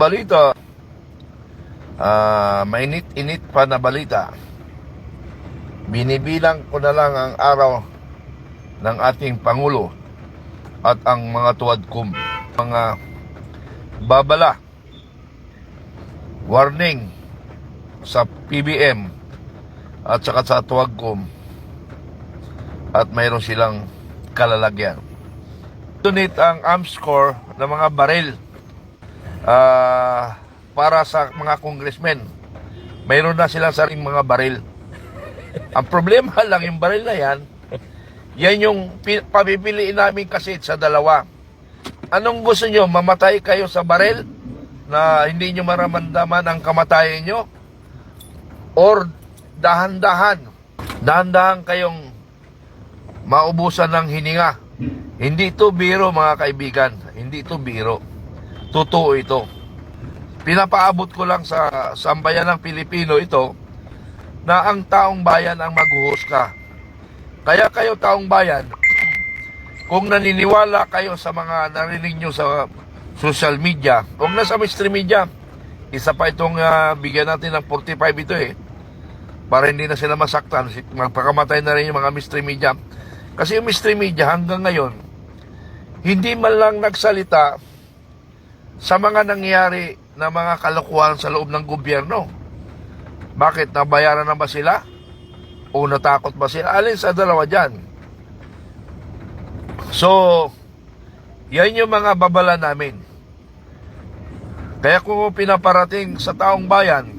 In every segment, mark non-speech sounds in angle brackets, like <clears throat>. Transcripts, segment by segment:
balita. Ah, mainit-init pa na balita. Binibilang ko na lang ang araw ng ating Pangulo at ang mga tuwadkom, mga babala, warning sa PBM at saka sa tuwagkom at mayroon silang kalalagyan. Tunit ang ARM score ng mga baril ah, para sa mga congressmen. Mayroon na silang saring mga baril. Ang problema <laughs> lang yung baril na yan, yan yung papipiliin namin kasi sa dalawa. Anong gusto nyo? Mamatay kayo sa baril na hindi nyo maramandaman ang kamatayan nyo? Or dahan-dahan, dahan-dahan kayong maubusan ng hininga. Hindi ito biro mga kaibigan. Hindi ito biro. Totoo ito. Pinapaabot ko lang sa sambayan ng Pilipino ito na ang taong bayan ang maghuhusga. Kaya kayo taong bayan, <clears throat> kung naniniwala kayo sa mga narinig nyo sa social media, huwag na sa mainstream media, isa pa itong ah, bigyan natin ng 45 ito eh, para hindi na sila masaktan, magpakamatay na rin yung mga mainstream media. Kasi yung mainstream media hanggang ngayon, hindi man lang nagsalita sa mga nangyari na mga kalokohan sa loob ng gobyerno. Bakit? Nabayaran na ba sila? O natakot ba sila? Alin sa dalawa dyan? So, yan yung mga babala namin. Kaya kung pinaparating sa taong bayan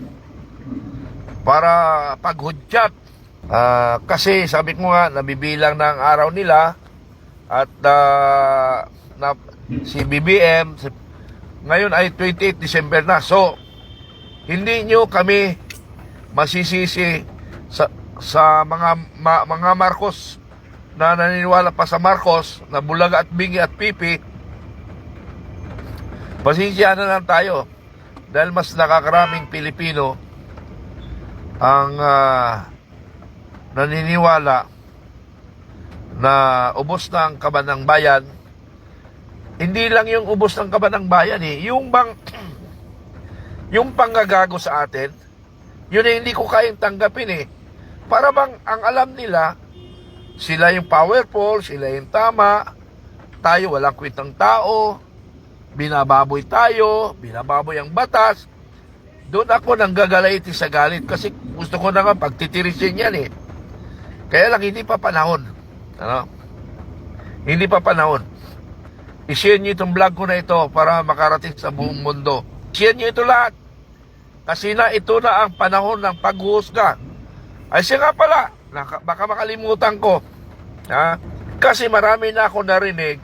para paghudyat, ah, kasi sabi ko nga, nabibilang na ang araw nila at ah, na, si BBM, si- ngayon ay 28 December na. So, hindi nyo kami masisisi sa, sa mga ma- mga Marcos na naniniwala pa sa Marcos na Bulaga at Bingi at Pipi. Pasensya na lang tayo dahil mas nakakaraming Pilipino ang ah, naniniwala na ubos na ang kaban ng bayan. Hindi lang yung ubos ng kaban ng bayan eh, yung bang <clears throat> yung panggagago sa atin, yun ay hindi ko kayang tanggapin eh. Para bang ang alam nila, sila yung powerful, sila yung tama, tayo walang kwentang tao, binababoy tayo, binababoy ang batas. Doon ako nang gagalaiti sa galit kasi gusto ko na nga pagtitirisin yan eh. Kaya lang hindi pa panahon. Ano? Hindi pa panahon. I-share nyo itong vlog ko na ito para makarating sa buong mundo. Share nyo ito lahat. Kasi na ito na ang panahon ng paghuhusga. Ay siya nga pala, naka, baka makalimutan ko. Ha? Kasi marami na ako narinig,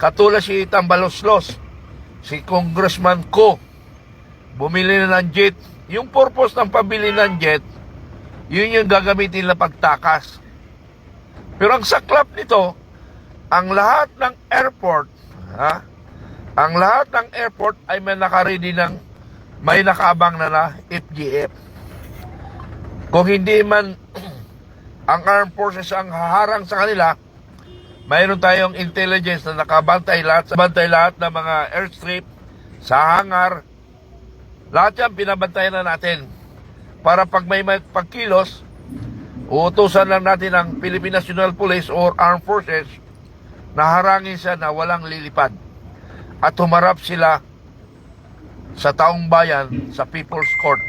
katulad si Tambaloslos, si Congressman Ko, bumili na ng jet. Yung purpose ng pabili ng jet, yun yung gagamitin na pagtakas. Pero ang saklap nito, ang lahat ng airport, ha? Ang lahat ng airport ay may nakaready ng may nakabang na na FGF. Kung hindi man <clears throat> ang armed forces ang haharang sa kanila, mayroon tayong intelligence na nakabantay lahat sa bantay lahat ng mga airstrip sa hangar. Lahat yan pinabantayan na natin. Para pag may may pagkilos, uutusan lang natin ang Philippine National Police or Armed Forces na harangin siya na walang lilipad at humarap sila sa taong bayan sa People's Court.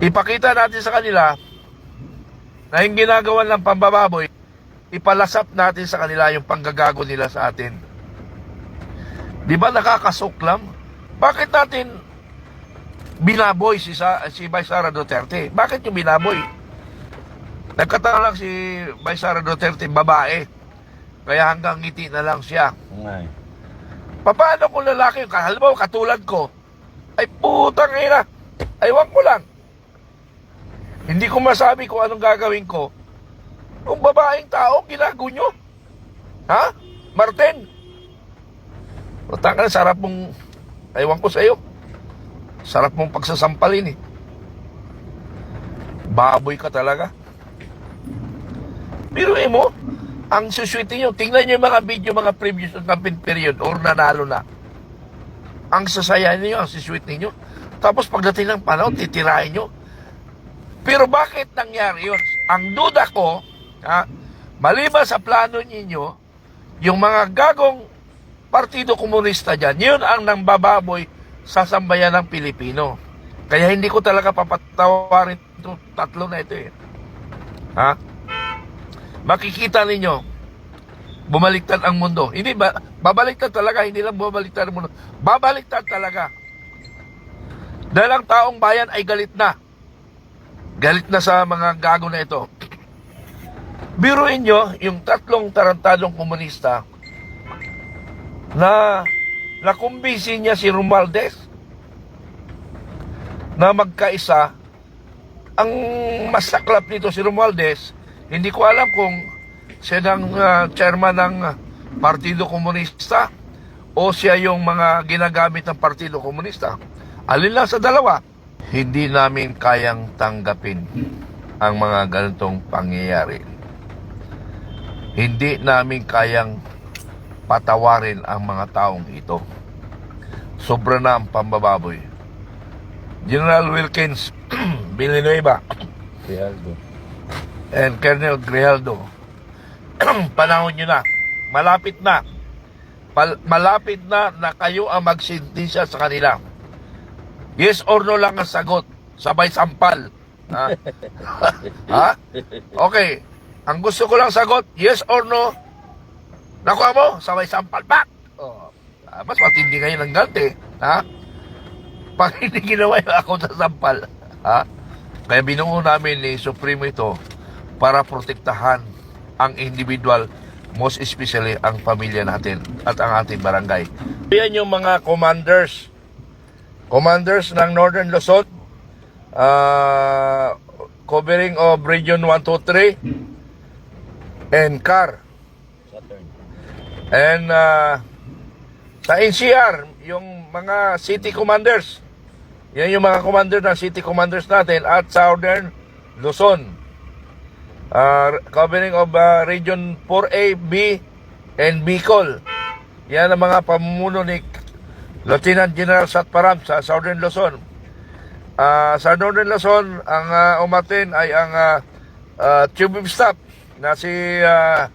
Ipakita natin sa kanila na yung ginagawa ng pambababoy, ipalasap natin sa kanila yung panggagago nila sa atin. Di ba nakakasuklam? Bakit natin binaboy si, sa, si Vice Sara Duterte? Bakit yung binaboy? Nagkataon lang si Vice Sara Duterte, babae. Kaya hanggang ngiti na lang siya. Ngay. Paano kung lalaki, halimbawa katulad ko, ay putang ina, aywan ko lang. Hindi ko masabi kung anong gagawin ko. Kung babaeng tao, ginago nyo. Ha? Martin? Putang ka na, sarap mong, aywan ko sa'yo. Sarap mong pagsasampalin eh. Baboy ka talaga. Pero eh mo, ang suswerte nyo, tingnan nyo yung mga video, mga previous ng campaign period or nanalo na. ang sasaya ninyo, ang sisweet ninyo. Tapos pagdating ng panahon, titirahin nyo. Pero bakit nangyari yun? Ang duda ko, ha, maliban sa plano ninyo, yung mga gagong Partido Komunista dyan, yun ang nangbababoy sa sambayan ng Pilipino. Kaya hindi ko talaga papatawarin itong tatlo na ito eh. Ha? Makikita ninyo, bumaliktad ang mundo. Hindi ba, babaliktad talaga, hindi lang bumaliktad ang mundo. Babaliktad talaga. Dahil ang taong bayan ay galit na. Galit na sa mga gago na ito. Biruin nyo, yung tatlong tarantadong komunista na nakumbisi niya si Romualdez na magkaisa ang masaklap nito si Romualdez hindi ko alam kung siya ng ah, chairman ng ah, Partido Komunista o siya yung mga ginagamit ng Partido Komunista alin lang sa dalawa hindi namin kayang tanggapin ang mga ganitong pangyayari hindi namin kayang patawarin ang mga taong ito. Sobra na ang pambababoy. General Wilkins <clears throat> Villanueva Rialdo. And Colonel Grijaldo, <clears throat> panahon nyo na. Malapit na. Pal- malapit na na kayo ang magsintisya sa kanila. Yes or no lang ang sagot. Sabay sampal. Ha? <laughs> ha? Okay. Ang gusto ko lang sagot, yes or no, Nakuha mo, sabay sampal pak. Oh, ah, mas matindi ngayon ng ganti. Ha? Pag <laughs> hindi ginawa yung ako sa sampal. Ha? Kaya binuo namin ni Supremo ito para protektahan ang individual, most especially ang pamilya natin at ang ating barangay. Yan yung mga commanders. Commanders ng Northern Luzon, uh, covering of Region 123 and CAR. And uh, sa NCR, yung mga city commanders, yan yung mga commander ng city commanders natin at Southern Luzon. Uh, covering of uh, Region 4A, B, and Bicol. Yan ang mga pamumuno ni Lieutenant General Satparam sa Southern Luzon. Uh, sa Northern Luzon, ang uh, umatin ay ang uh, uh, Chief of Staff na si uh,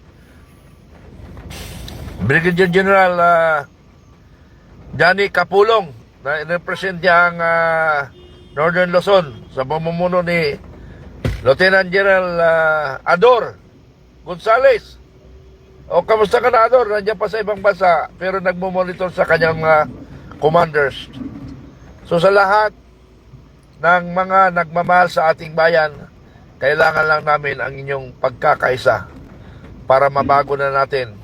Brigadier General ah, Johnny Capulong na represent niya ang ah, Northern Luzon sa pamumuno ni Lieutenant General ah, Ador Gonzales. O kamusta ka na Ador? Nandiyan pa sa ibang bansa pero nagmumonitor sa kanyang ah, commanders. So sa lahat ng mga nagmamahal sa ating bayan, kailangan lang namin ang inyong pagkakaisa para mabago na natin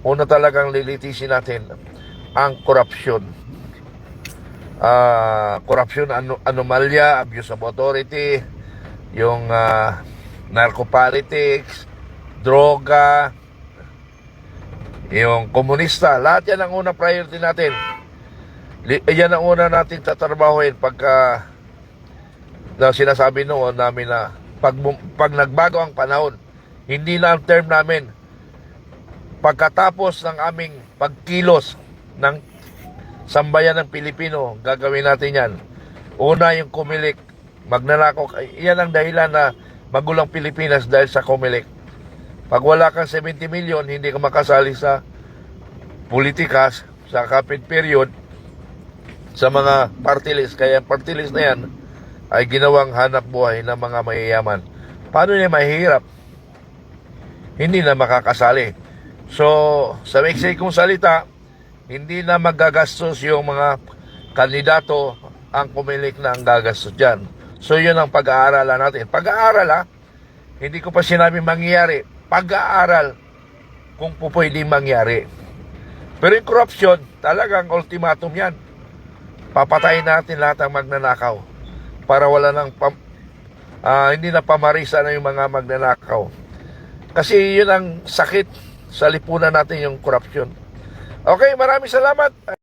una talagang lilitisin natin ang korupsyon. Ah, korupsyon, ano, anomalya, abuse of authority, yung ah, narcopolitics, droga, yung komunista, lahat yan ang unang priority natin. Li- yan ang una natin tatrabahuin pagka na sinasabi noon namin na pag, pag nagbago ang panahon, hindi na ang term namin, pagkatapos ng aming pagkilos ng sambayan ng Pilipino, gagawin natin yan. Una yung kumilik, magnanakaw. Yan ang dahilan na magulang Pilipinas dahil sa kumilik. Pag wala kang 70 million, hindi ka makasali sa politikas, sa kapit period, sa mga party list. Kaya party list na yan ay ginawang hanap buhay ng mga mayayaman. Paano niya mahirap? Hindi na makakasali. So, sa maiksi kong salita, hindi na magagastos yung mga kandidato ang kumilik na ang gagastos dyan. So, yun ang pag-aaralan natin. Pag-aaral ha, hindi ko pa sinabi mangyayari. Pag-aaral kung po pwede mangyari. Pero yung corruption, talagang ultimatum yan. Papatayin natin lahat ang magnanakaw para wala nang pam, ah, hindi na pamarisa na yung mga magnanakaw. Kasi yun ang sakit sa lipunan natin yung corruption. Okay, maraming salamat.